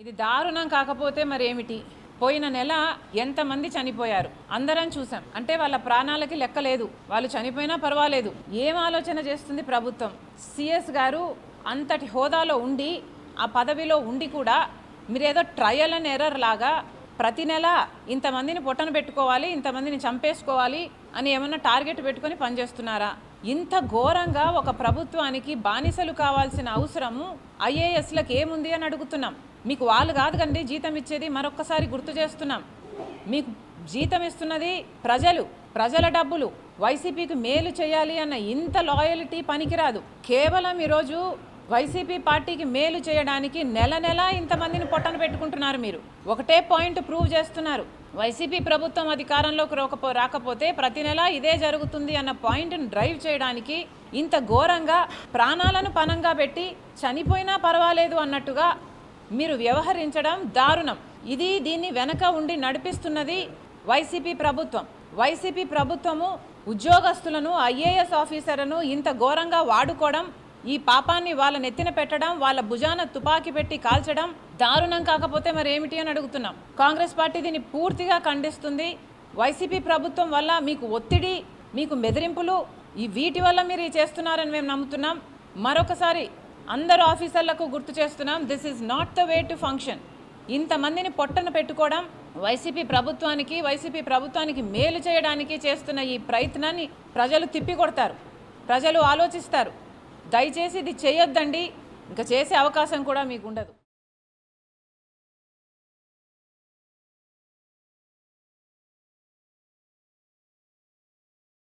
ఇది దారుణం కాకపోతే మరి ఏమిటి పోయిన నెల ఎంతమంది చనిపోయారు? అందరం చూసాం అంటే వాళ్ళ ప్రాణాలకి లెక్క లేదు. వాళ్ళు చనిపోయినా పర్వాలేదు. ఏం ఆలోచన చేస్తుంది ప్రభుత్వం? సిఎస్ గారు అంతటి హోదాలో ఉండి ఆ పదవిలో ఉండి కూడా మీరేదో ట్రయల్ అండ్ ఎర్రర్ లాగా ప్రతి నెల ఇంతమందిని పొట్టన పెట్టుకోవాలి ఇంతమందిని చంపేసుకోవాలి అని ఏమన్నా టార్గెట్ పెట్టుకొని పనిచేస్తున్నారా? ఇంత ఘోరంగా ఒక ప్రభుత్వానికి బానిసలు కావాల్సిన అవసరము ఐఏఎస్లకు ఏముంది అని అడుగుతున్నాం. మీకు వాళ్ళు కాదు కండి జీతం ఇచ్చేది మరొక్కసారి గుర్తు చేస్తున్నాం. మీకు జీతం ఇస్తున్నది ప్రజలు ప్రజల డబ్బులు. వైసీపీకి మేలు చేయాలి అన్న ఇంత లాయల్టీ పనికిరాదు. కేవలం ఈరోజు వైసీపీ పార్టీకి మేలు చేయడానికి నెల నెల ఇంతమందిని పొట్టన పెట్టుకుంటున్నారు మీరు. ఒకటే పాయింట్ ప్రూవ్ చేస్తున్నారు. వైసీపీ ప్రభుత్వం అధికారంలోకి రాకపో రాకపోతే ప్రతి నెల ఇదే జరుగుతుంది అన్న పాయింట్ను డ్రైవ్ చేయడానికి ఇంత ఘోరంగా ప్రాణాలను పనంగా పెట్టి చనిపోయినా పర్వాలేదు అన్నట్టుగా మీరు వ్యవహరించడం దారుణం. ఇది దీన్ని వెనక ఉండి నడిపిస్తున్నది వైసీపీ ప్రభుత్వం. వైసీపీ ప్రభుత్వము ఉద్యోగస్తులను ఐఏఎస్ ఆఫీసర్లను ఇంత ఘోరంగా వాడుకోవడం ఈ పాపాన్ని వాళ్ళ నెత్తిన పెట్టడం వాళ్ళ భుజాన తుపాకీ పెట్టి కాల్చడం దారుణం కాకపోతే మరి ఏమిటి అని అడుగుతున్నాం. కాంగ్రెస్ పార్టీ దీన్ని పూర్తిగా ఖండిస్తుంది. వైసీపీ ప్రభుత్వం వల్ల మీకు ఒత్తిడి మీకు బెదిరింపులు ఈ వీటి వల్ల మీరు చేస్తున్నారని మేము నమ్ముతున్నాం. మరొకసారి అందరు ఆఫీసర్లకు గుర్తు చేస్తున్నాం this is not the way to function ఇంతమందిని పొట్టన పెట్టుకోవడం వైసీపీ ప్రభుత్వానికి వైసీపీ ప్రభుత్వానికి మేలు చేయడానికి చేస్తున్న ఈ ప్రయత్నాన్ని ప్రజలు తిప్పికొడతారు. ప్రజలు ఆలోచిస్తారు. దయచేసి ఇది చేయొద్దండి. ఇంకా చేసే అవకాశం కూడా మీకు ఉండదు.